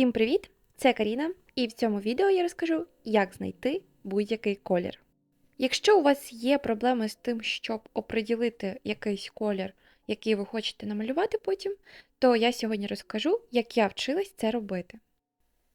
Всім привіт! Це Каріна, і в цьому відео я розкажу, як знайти будь-який колір. Якщо у вас є проблеми з тим, щоб оприділити якийсь колір, який ви хочете намалювати потім, то я сьогодні розкажу, як я вчилась це робити.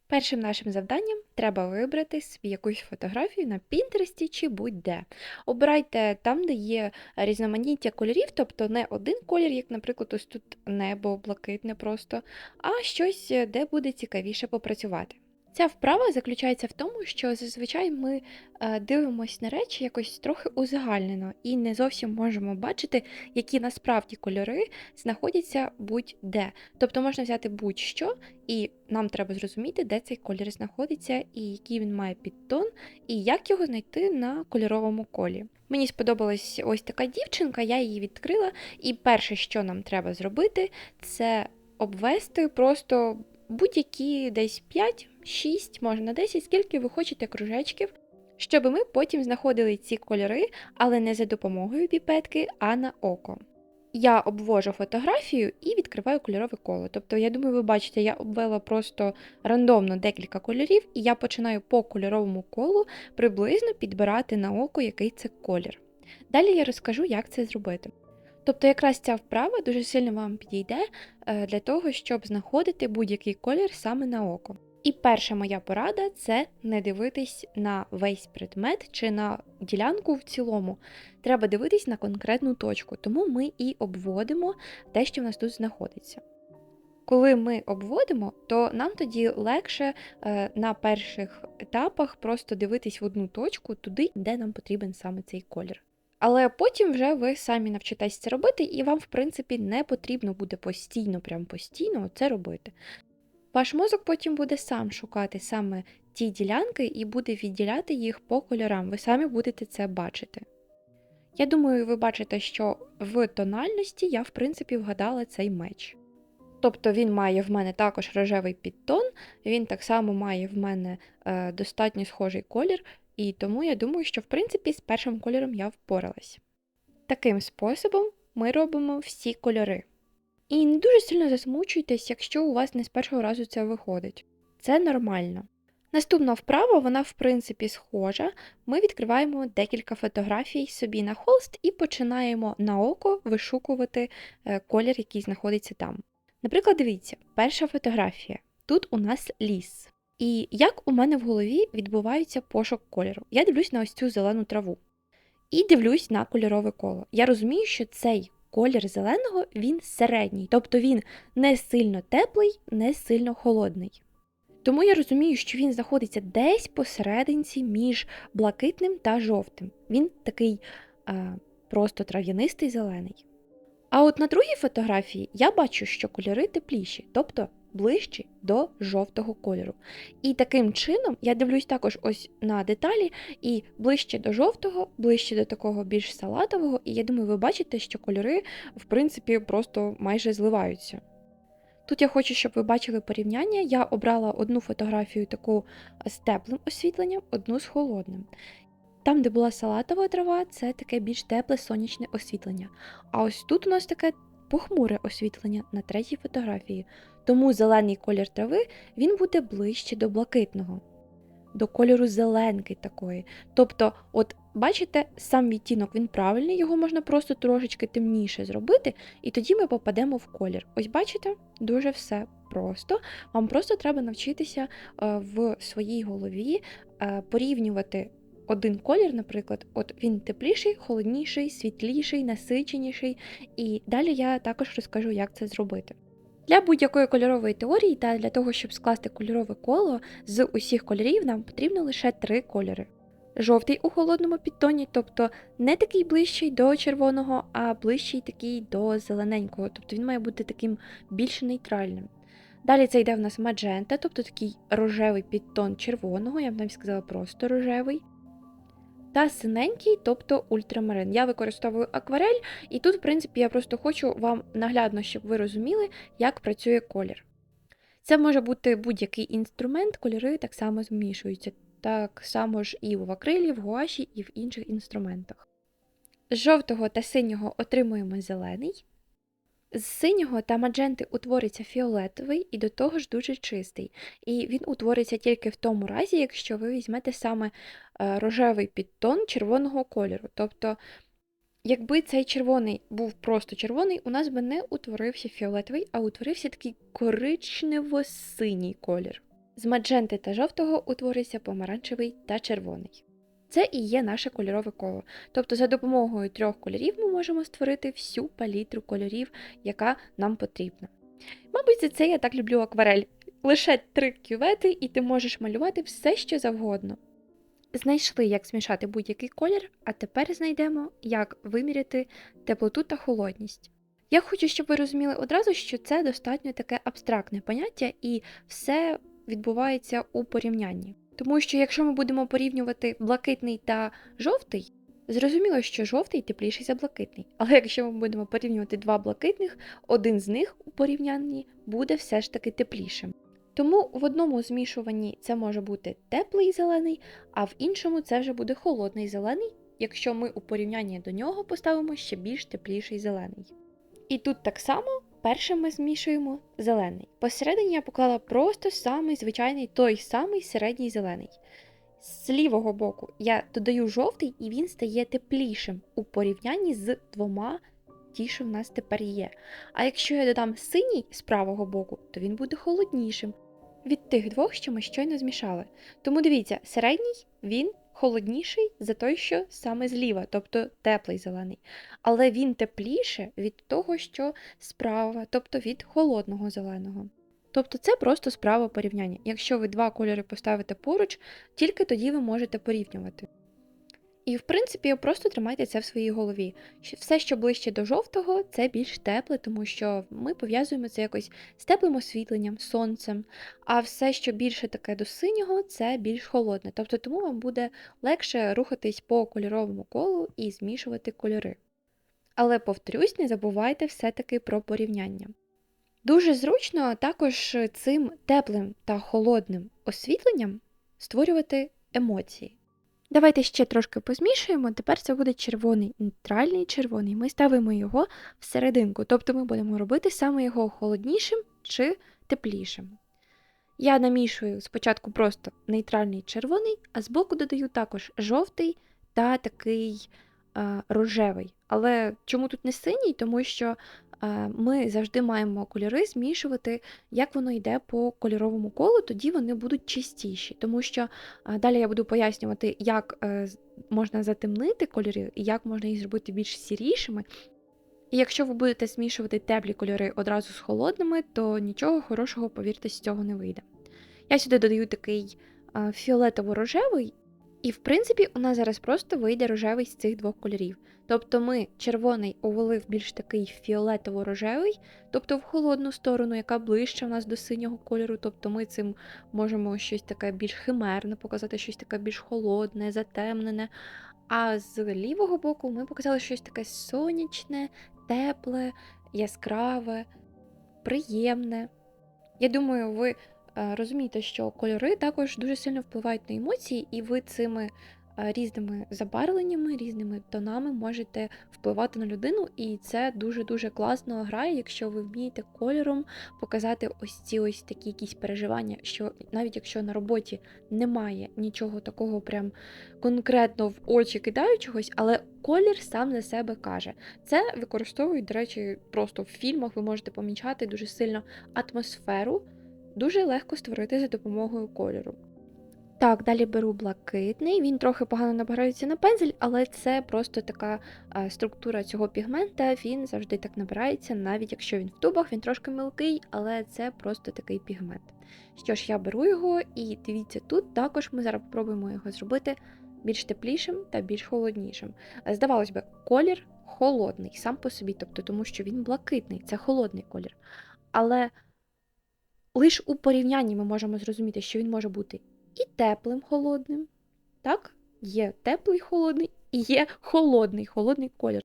Першим нашим завданням треба вибрати собі якусь фотографію на Пінтересті чи будь-де. Обирайте там, де є різноманіття кольорів, тобто не один колір, як, наприклад, ось тут небо блакитне просто, а щось, де буде цікавіше попрацювати. Ця вправа заключається в тому, що зазвичай ми е, дивимося на речі якось трохи узагальнено і не зовсім можемо бачити, які насправді кольори знаходяться будь-де. Тобто можна взяти будь-що, і нам треба зрозуміти, де цей колір знаходиться, і який він має підтон, і як його знайти на кольоровому колі. Мені сподобалась ось така дівчинка, я її відкрила, і перше, що нам треба зробити, це обвести просто будь-які десь 5, 6, можна 10, скільки ви хочете кружечків, щоб ми потім знаходили ці кольори, але не за допомогою піпетки, а на око. Я обвожу фотографію і відкриваю кольорове коло. Тобто, я думаю, ви бачите, я обвела просто рандомно декілька кольорів, і я починаю по кольоровому колу приблизно підбирати на око, який це колір. Далі я розкажу, як це зробити. Тобто, якраз ця вправа дуже сильно вам підійде е, для того, щоб знаходити будь-який колір саме на око. І перша моя порада це не дивитись на весь предмет чи на ділянку в цілому. Треба дивитись на конкретну точку, тому ми і обводимо те, що в нас тут знаходиться. Коли ми обводимо, то нам тоді легше е, на перших етапах просто дивитись в одну точку туди, де нам потрібен саме цей колір. Але потім вже ви самі навчитесь це робити, і вам, в принципі, не потрібно буде постійно, прям постійно це робити. Ваш мозок потім буде сам шукати саме ті ділянки і буде відділяти їх по кольорам. Ви самі будете це бачити. Я думаю, ви бачите, що в тональності я, в принципі, вгадала цей меч. Тобто він має в мене також рожевий підтон, він так само має в мене е, достатньо схожий колір, і тому я думаю, що в принципі з першим кольором я впоралась. Таким способом ми робимо всі кольори. І не дуже сильно засмучуйтесь, якщо у вас не з першого разу це виходить. Це нормально. Наступна вправа, вона в принципі схожа. Ми відкриваємо декілька фотографій собі на холст і починаємо на око вишукувати е, колір, який знаходиться там. Наприклад, дивіться, перша фотографія. Тут у нас ліс. І як у мене в голові відбувається пошук кольору? Я дивлюсь на ось цю зелену траву і дивлюсь на кольорове коло. Я розумію, що цей колір зеленого він середній, тобто він не сильно теплий, не сильно холодний. Тому я розумію, що він знаходиться десь посерединці між блакитним та жовтим. Він такий а, просто трав'янистий зелений. А от на другій фотографії я бачу, що кольори тепліші, тобто ближчі до жовтого кольору. І таким чином я дивлюсь також ось на деталі, і ближче до жовтого, ближче до такого більш салатового, і я думаю, ви бачите, що кольори, в принципі, просто майже зливаються. Тут я хочу, щоб ви бачили порівняння. Я обрала одну фотографію таку з теплим освітленням, одну з холодним. Там, де була салатова трава, це таке більш тепле сонячне освітлення. А ось тут у нас таке похмуре освітлення на третій фотографії. Тому зелений колір трави він буде ближче до блакитного, до кольору зеленки такої. Тобто, от бачите, сам відтінок він правильний, його можна просто трошечки темніше зробити, і тоді ми попадемо в колір. Ось бачите, дуже все просто. Вам просто треба навчитися е, в своїй голові е, порівнювати. Один колір, наприклад, от він тепліший, холодніший, світліший, насиченіший, і далі я також розкажу, як це зробити. Для будь-якої кольорової теорії та для того, щоб скласти кольорове коло з усіх кольорів, нам потрібно лише три кольори. Жовтий у холодному підтоні, тобто не такий ближчий до червоного, а ближчий такий до зелененького, тобто він має бути таким більш нейтральним. Далі це йде в нас маджента, тобто такий рожевий підтон червоного, я б навіть сказала просто рожевий та синенький, тобто ультрамарин. Я використовую акварель, і тут, в принципі, я просто хочу вам наглядно, щоб ви розуміли, як працює колір. Це може бути будь-який інструмент, кольори так само змішуються, так само ж і в акрилі, в гуаші, і в інших інструментах. З жовтого та синього отримуємо зелений, З синього та мадженти утвориться фіолетовий і до того ж дуже чистий. І він утвориться тільки в тому разі, якщо ви візьмете саме е, рожевий підтон червоного кольору. Тобто, якби цей червоний був просто червоний, у нас би не утворився фіолетовий, а утворився такий коричнево-синій колір. З мадженти та жовтого утвориться помаранчевий та червоний. Це і є наше кольорове коло. Тобто за допомогою трьох кольорів ми можемо створити всю палітру кольорів, яка нам потрібна. Мабуть, за це я так люблю акварель. Лише три кювети, і ти можеш малювати все, що завгодно. Знайшли, як змішати будь-який колір, а тепер знайдемо, як виміряти теплоту та холодність. Я хочу, щоб ви розуміли одразу, що це достатньо таке абстрактне поняття, і все відбувається у порівнянні. Тому що якщо ми будемо порівнювати блакитний та жовтий, зрозуміло, що жовтий тепліший за блакитний. Але якщо ми будемо порівнювати два блакитних, один з них у порівнянні буде все ж таки теплішим. Тому в одному змішуванні це може бути теплий зелений, а в іншому це вже буде холодний зелений, якщо ми у порівнянні до нього поставимо ще більш тепліший зелений. І тут так само першим ми змішуємо зелений. Посередині я поклала просто самий звичайний той самий середній зелений. З лівого боку я додаю жовтий, і він стає теплішим у порівнянні з двома ті, що в нас тепер є. А якщо я додам синій з правого боку, то він буде холоднішим від тих двох, що ми щойно змішали. Тому дивіться, середній він холодніший за той, що саме зліва, тобто теплий зелений. Але він тепліше від того, що справа, тобто від холодного зеленого. Тобто це просто справа порівняння. Якщо ви два кольори поставите поруч, тільки тоді ви можете порівнювати. І, в принципі, просто тримайте це в своїй голові. Все, що ближче до жовтого, це більш тепле, тому що ми пов'язуємо це якось з теплим освітленням, сонцем. А все, що більше таке до синього, це більш холодне. Тобто тому вам буде легше рухатись по кольоровому колу і змішувати кольори. Але, повторюсь, не забувайте все-таки про порівняння. Дуже зручно також цим теплим та холодним освітленням створювати емоції. Давайте ще трошки позмішуємо. Тепер це буде червоний, нейтральний червоний. Ми ставимо його всерединку, тобто ми будемо робити саме його холоднішим чи теплішим. Я намішую спочатку просто нейтральний червоний, а збоку додаю також жовтий та такий а, рожевий. Але чому тут не синій? Тому що ми завжди маємо кольори змішувати, як воно йде по кольоровому колу, тоді вони будуть чистіші. Тому що далі я буду пояснювати, як е, можна затемнити кольори і як можна їх зробити більш сірішими. І якщо ви будете змішувати теплі кольори одразу з холодними, то нічого хорошого, повірте, з цього не вийде. Я сюди додаю такий фіолетово-рожевий і, в принципі, у нас зараз просто вийде рожевий з цих двох кольорів. Тобто ми червоний увели в більш такий фіолетово-рожевий, тобто в холодну сторону, яка ближче у нас до синього кольору. Тобто ми цим можемо щось таке більш химерне, показати щось таке більш холодне, затемнене. А з лівого боку ми показали щось таке сонячне, тепле, яскраве, приємне. Я думаю, ви розумійте, що кольори також дуже сильно впливають на емоції, і ви цими е, різними забарвленнями, різними тонами можете впливати на людину, і це дуже-дуже класно грає, якщо ви вмієте кольором показати ось ці ось такі якісь переживання, що навіть якщо на роботі немає нічого такого прям конкретно в очі кидаючогось, але колір сам за себе каже. Це використовують, до речі, просто в фільмах ви можете помічати дуже сильно атмосферу дуже легко створити за допомогою кольору. Так, далі беру блакитний, він трохи погано набирається на пензель, але це просто така а, структура цього пігмента, він завжди так набирається, навіть якщо він в тубах, він трошки мілкий, але це просто такий пігмент. Що ж, я беру його, і дивіться, тут також ми зараз спробуємо його зробити більш теплішим та більш холоднішим. Здавалось би, колір холодний сам по собі, тобто тому що він блакитний, це холодний колір. Але Лиш у порівнянні ми можемо зрозуміти, що він може бути і теплим холодним. Так, є теплий холодний і є холодний холодний кольор.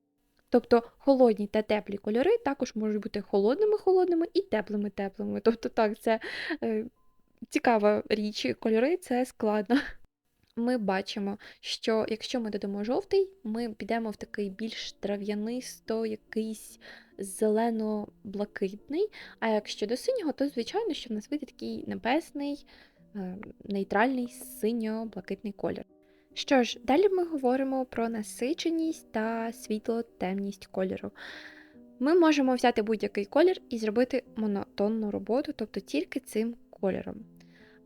Тобто холодні та теплі кольори також можуть бути холодними холодними і теплими теплими. Тобто, так, це е, цікава річ, кольори це складно. Ми бачимо, що якщо ми додамо жовтий, ми підемо в такий більш трав'янисто, якийсь зелено-блакитний. А якщо до синього, то звичайно, що в нас вийде такий небесний, е, нейтральний синьо-блакитний колір. Що ж, далі ми говоримо про насиченість та світло-темність кольору. Ми можемо взяти будь-який колір і зробити монотонну роботу, тобто тільки цим кольором.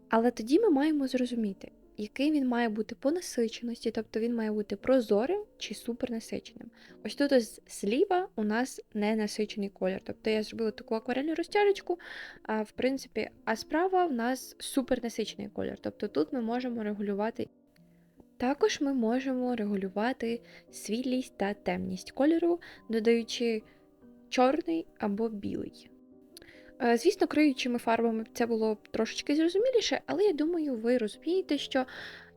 Але тоді ми маємо зрозуміти, який він має бути по насиченості, тобто він має бути прозорим чи супернасиченим. Ось тут ось зліва у нас не насичений колір. Тобто я зробила таку акварельну розтяжечку, а в принципі, а справа в нас супернасичений колір. Тобто тут ми можемо регулювати. Також ми можемо регулювати світлість та темність кольору, додаючи чорний або білий. Е, Звісно, криючими фарбами це було трошечки зрозуміліше, але я думаю, ви розумієте, що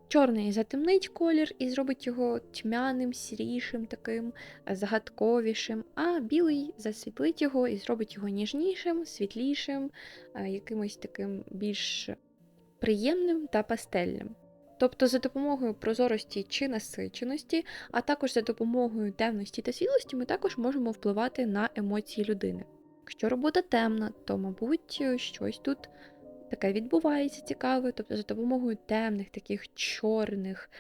чорний затемнить колір і зробить його тьмяним, сірішим, таким е, загадковішим, а білий засвітлить його і зробить його ніжнішим, світлішим, е, якимось таким більш приємним та пастельним. Тобто за допомогою прозорості чи насиченості, а також за допомогою темності та світлості ми також можемо впливати на емоції людини. Якщо робота темна, то, мабуть, щось тут таке відбувається цікаве. Тобто за допомогою темних, таких чорних,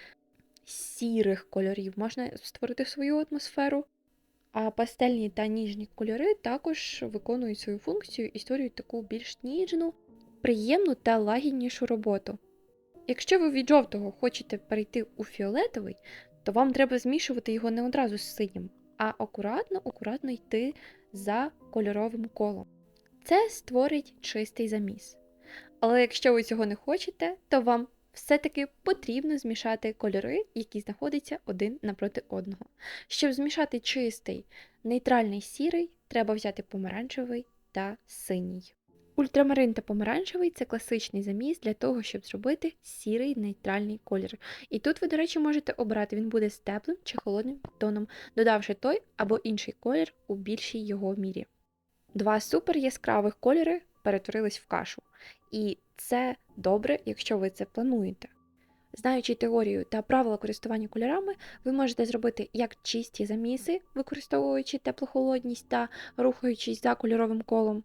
сірих кольорів можна створити свою атмосферу. А пастельні та ніжні кольори також виконують свою функцію і створюють таку більш ніжну, приємну та лагіднішу роботу. Якщо ви від жовтого хочете перейти у фіолетовий, то вам треба змішувати його не одразу з синім, а акуратно, акуратно йти за кольоровим колом. Це створить чистий заміс. Але якщо ви цього не хочете, то вам все-таки потрібно змішати кольори, які знаходяться один напроти одного. Щоб змішати чистий нейтральний сірий, треба взяти помаранчевий та синій. Ультрамарин та помаранчевий це класичний заміс для того, щоб зробити сірий нейтральний колір. І тут ви, до речі, можете обрати, він буде з теплим чи холодним тоном, додавши той або інший колір у більшій його мірі. Два супер яскравих кольори перетворились в кашу. І це добре, якщо ви це плануєте. Знаючи теорію та правила користування кольорами, ви можете зробити як чисті заміси, використовуючи теплохолодність та рухаючись за кольоровим колом,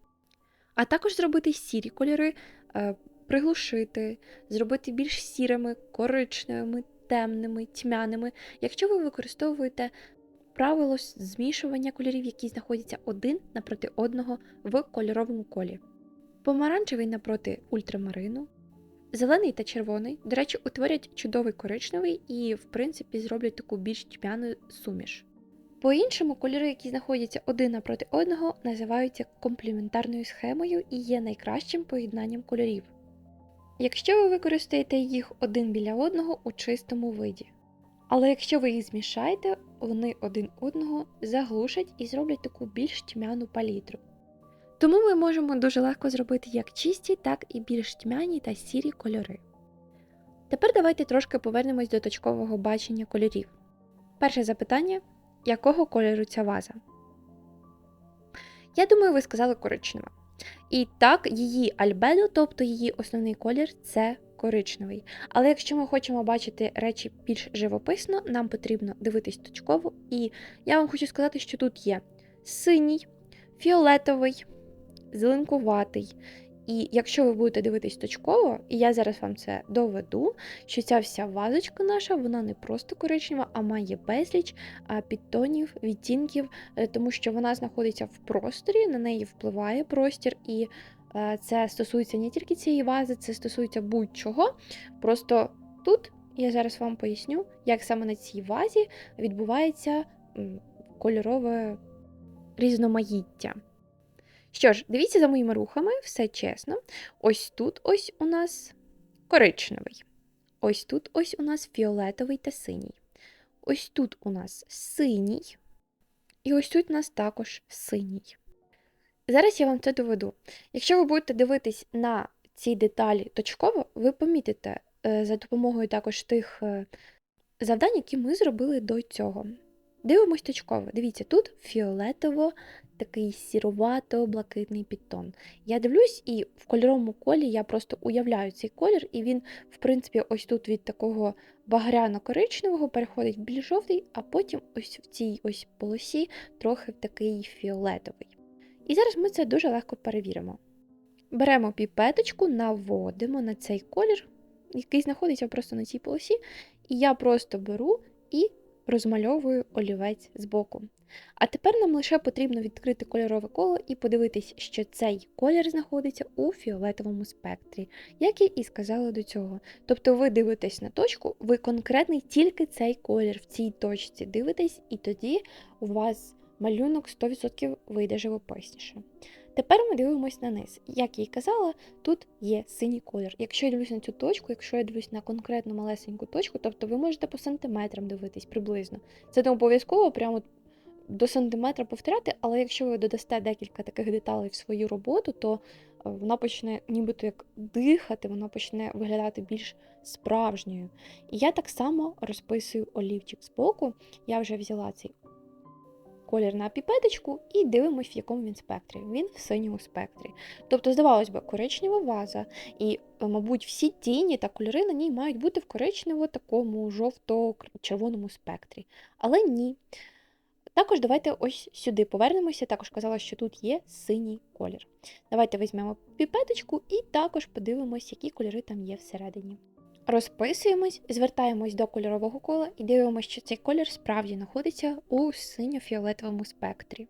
а також зробити сірі кольори, е, приглушити, зробити більш сірими, коричневими, темними, тьмяними, якщо ви використовуєте правило змішування кольорів, які знаходяться один напроти одного в кольоровому колі. Помаранчевий напроти ультрамарину, зелений та червоний, до речі, утворять чудовий коричневий і, в принципі, зроблять таку більш тьмяну суміш. По-іншому, кольори, які знаходяться один напроти одного, називаються комплементарною схемою і є найкращим поєднанням кольорів. Якщо ви використаєте їх один біля одного у чистому виді. Але якщо ви їх змішаєте, вони один одного заглушать і зроблять таку більш тьмяну палітру. Тому ми можемо дуже легко зробити як чисті, так і більш тьмяні та сірі кольори. Тепер давайте трошки повернемось до точкового бачення кольорів. Перше запитання: якого кольору ця ваза? Я думаю, ви сказали коричнева. І так, її альбедо, тобто її основний колір, це коричневий. Але якщо ми хочемо бачити речі більш живописно, нам потрібно дивитись точково. І я вам хочу сказати, що тут є синій, фіолетовий, зеленкуватий. І якщо ви будете дивитись точково, і я зараз вам це доведу, що ця вся вазочка наша, вона не просто коричнева, а має безліч підтонів, відтінків, е, тому що вона знаходиться в просторі, на неї впливає простір, і е, це стосується не тільки цієї вази, це стосується будь-чого. Просто тут я зараз вам поясню, як саме на цій вазі відбувається кольорове різноманіття. Що ж, дивіться за моїми рухами, все чесно. Ось тут ось у нас коричневий. Ось тут ось у нас фіолетовий та синій. Ось тут у нас синій. І ось тут у нас також синій. Зараз я вам це доведу. Якщо ви будете дивитись на ці деталі точково, ви помітите е, за допомогою також тих е, завдань, які ми зробили до цього. Дивимось точково. Дивіться, тут фіолетово такий сіровато-блакитний підтон. Я дивлюсь, і в кольоровому колі я просто уявляю цей колір, і він, в принципі, ось тут від такого багряно-коричневого переходить в більш жовтий, а потім ось в цій ось полосі трохи в такий фіолетовий. І зараз ми це дуже легко перевіримо. Беремо піпеточку, наводимо на цей колір, який знаходиться просто на цій полосі, і я просто беру і розмальовую олівець збоку. А тепер нам лише потрібно відкрити кольорове коло і подивитись, що цей колір знаходиться у фіолетовому спектрі, як я і сказала до цього. Тобто ви дивитесь на точку, ви конкретний тільки цей колір в цій точці дивитесь, і тоді у вас малюнок 100% вийде живописніше. Тепер ми дивимося на низ. Як я й казала, тут є синій колір. Якщо я дивлюсь на цю точку, якщо я дивлюсь на конкретну малесеньку точку, тобто ви можете по сантиметрам дивитись приблизно. Це не обов'язково прямо до сантиметра повторяти, але якщо ви додасте декілька таких деталей в свою роботу, то е, вона почне нібито як дихати, вона почне виглядати більш справжньою. І я так само розписую олівчик збоку. Я вже взяла цей колір на піпеточку і дивимось, в якому він спектрі. Він в синьому спектрі. Тобто, здавалось би, коричнева ваза, і, е, мабуть, всі тіні та кольори на ній мають бути в коричнево такому жовто-червоному спектрі. Але ні. Також давайте ось сюди повернемося. Також казала, що тут є синій колір. Давайте візьмемо піпеточку і також подивимось, які кольори там є всередині. Розписуємось, звертаємось до кольорового кола і дивимося, що цей колір справді знаходиться у синьо-фіолетовому спектрі.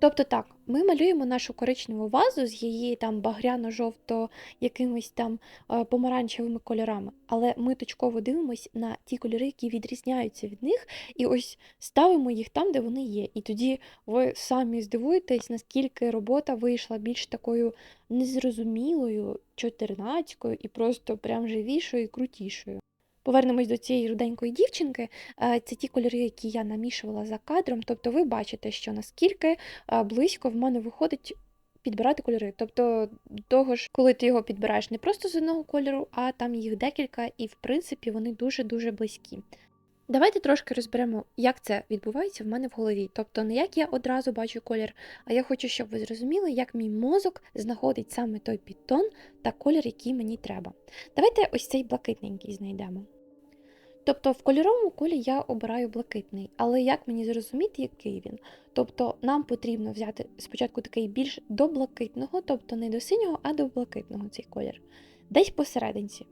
Тобто так, ми малюємо нашу коричневу вазу з її там багряно-жовто якимись там е, помаранчевими кольорами, але ми точково дивимось на ті кольори, які відрізняються від них, і ось ставимо їх там, де вони є. І тоді ви самі здивуєтесь, наскільки робота вийшла більш такою незрозумілою, чотирнацькою і просто прям живішою і крутішою. Повернемось до цієї руденької дівчинки. Е, це ті кольори, які я намішувала за кадром. Тобто ви бачите, що наскільки е, близько в мене виходить підбирати кольори. Тобто, того ж, коли ти його підбираєш не просто з одного кольору, а там їх декілька, і в принципі вони дуже-дуже близькі. Давайте трошки розберемо, як це відбувається в мене в голові. Тобто, не як я одразу бачу колір, а я хочу, щоб ви зрозуміли, як мій мозок знаходить саме той підтон та колір, який мені треба. Давайте ось цей блакитненький знайдемо. Тобто в кольоровому колі я обираю блакитний, але як мені зрозуміти, який він? Тобто нам потрібно взяти спочатку такий більш до блакитного, тобто не до синього, а до блакитного цей колір. Десь посерединці.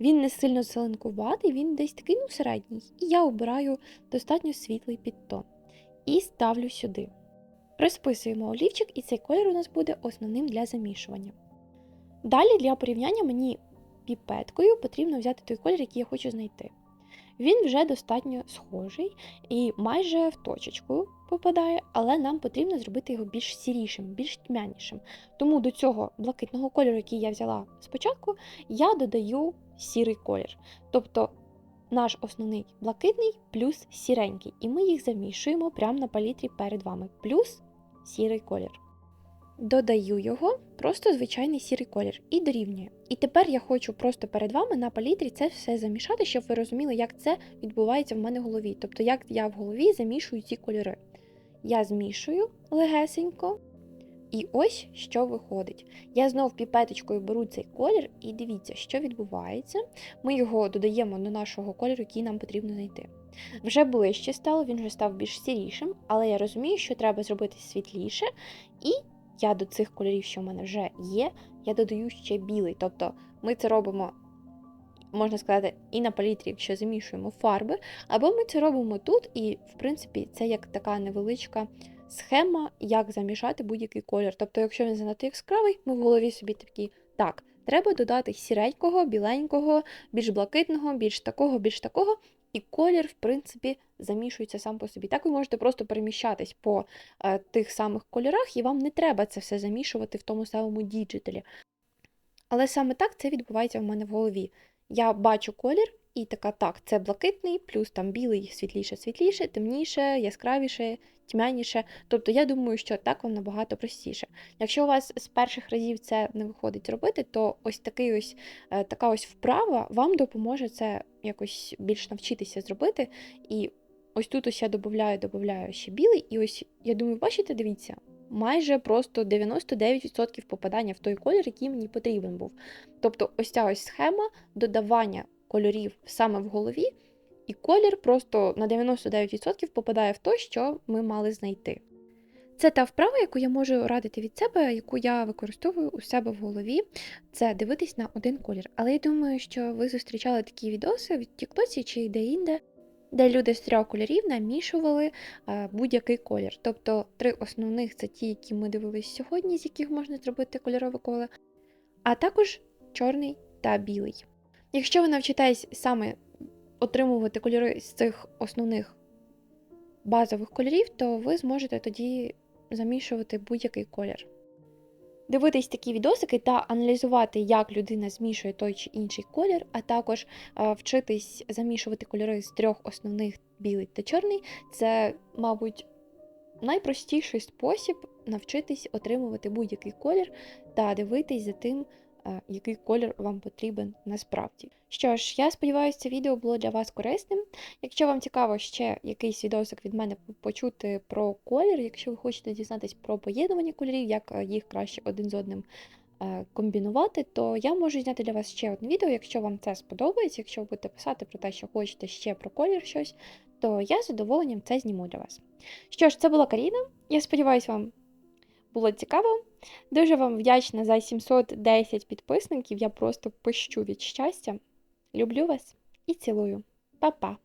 Він не сильно зеленкуватий, він десь такий ну, середній. І я обираю достатньо світлий підтон. І ставлю сюди. Розписуємо олівчик, і цей колір у нас буде основним для замішування. Далі для порівняння мені піпеткою потрібно взяти той колір, який я хочу знайти. Він вже достатньо схожий і майже в точечку попадає, але нам потрібно зробити його більш сірішим, більш тьмянішим. Тому до цього блакитного кольору, який я взяла спочатку, я додаю сірий колір. Тобто наш основний блакитний плюс сіренький. І ми їх замішуємо прямо на палітрі перед вами, плюс сірий колір. Додаю його, просто звичайний сірий колір, і дорівнюю. І тепер я хочу просто перед вами на палітрі це все замішати, щоб ви розуміли, як це відбувається в мене в голові. Тобто, як я в голові замішую ці кольори. Я змішую легесенько, і ось що виходить. Я знов піпеточкою беру цей колір, і дивіться, що відбувається. Ми його додаємо до нашого кольору, який нам потрібно знайти. Вже ближче стало, він вже став більш сірішим, але я розумію, що треба зробити світліше, і я до цих кольорів, що в мене вже є, я додаю ще білий. Тобто ми це робимо, можна сказати, і на палітрі, якщо замішуємо фарби, або ми це робимо тут, і, в принципі, це як така невеличка схема, як замішати будь-який колір. Тобто, якщо він занадто яскравий, ми в голові собі такі, так, треба додати сіренького, біленького, більш блакитного, більш такого, більш такого. І колір, в принципі, замішується сам по собі. Так ви можете просто переміщатись по е, тих самих кольорах, і вам не треба це все замішувати в тому самому діджителі. Але саме так це відбувається в мене в голові. Я бачу колір, і така, так, це блакитний, плюс там білий світліше, світліше, темніше, яскравіше, тьмяніше. Тобто я думаю, що так вам набагато простіше. Якщо у вас з перших разів це не виходить робити, то ось такий ось е, така ось вправа вам допоможе це якось більш навчитися зробити. І ось тут ось я додаю, додаю ще білий, і ось я думаю, бачите, дивіться, майже просто 99% попадання в той колір, який мені потрібен був. Тобто, ось ця ось схема додавання кольорів саме в голові, і колір просто на 99% попадає в те, що ми мали знайти. Це та вправа, яку я можу радити від себе, яку я використовую у себе в голові, це дивитись на один колір. Але я думаю, що ви зустрічали такі відоси в Тіктоці чи де-інде, де люди з трьох кольорів намішували е, будь-який колір. Тобто три основних це ті, які ми дивились сьогодні, з яких можна зробити кольорове коло, а також чорний та білий. Якщо ви навчитесь саме отримувати кольори з цих основних базових кольорів, то ви зможете тоді замішувати будь-який колір. Дивитись такі відосики та аналізувати, як людина змішує той чи інший колір, а також е, вчитись замішувати кольори з трьох основних білий та чорний, це, мабуть, найпростіший спосіб навчитись отримувати будь-який колір та дивитись за тим, який колір вам потрібен насправді. Що ж, я сподіваюся, це відео було для вас корисним. Якщо вам цікаво ще якийсь відосик від мене почути про колір, якщо ви хочете дізнатись про поєднування кольорів, як е, їх краще один з одним е, комбінувати, то я можу зняти для вас ще одне відео, якщо вам це сподобається, якщо ви будете писати про те, що хочете ще про колір щось, то я з задоволенням це зніму для вас. Що ж, це була Каріна. Я сподіваюся, вам було цікаво. Дуже вам вдячна за 710 підписників. Я просто пищу від щастя. Люблю вас і цілую. Па-па!